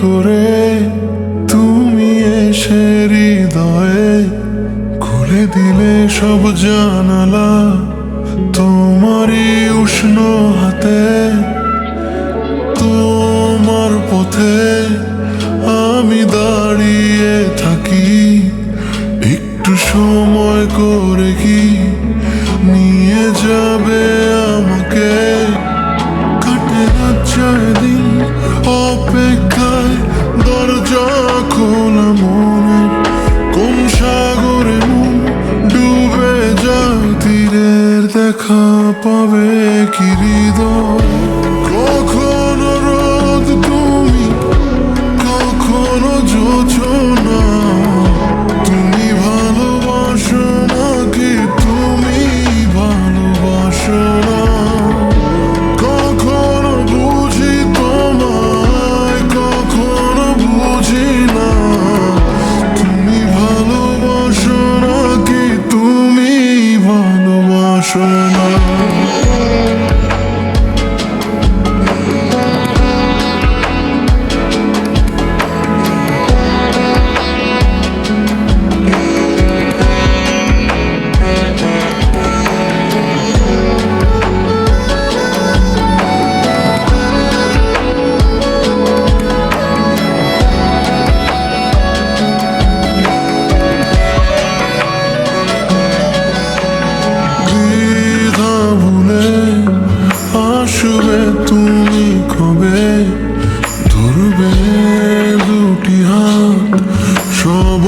করে তুমি এসে হৃদয়ে খুলে দিলে সব জানালা তোমারই উষ্ণ হাতে। তোমার পথে আমি দাঁড়িয়ে থাকি, একটু সময় করে কি নিয়ে যাবে খোলা মনে কোন ডুবে যায় তীরের দেখা পাবে কি হৃদয়?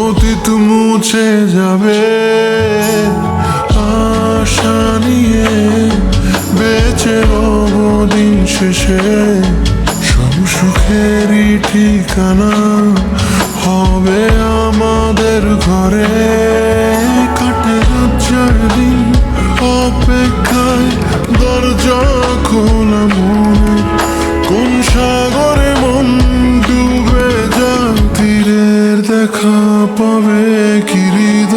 অতীত মুছে যাবে। আশা নিয়ে বেঁচে রব দিন শেষে। সব সুখেরই ঠিকানা হবে আমাদের ঘরে। কাটে লজ্জার দিন অপেক্ষায় দরজা খোলা। para querido.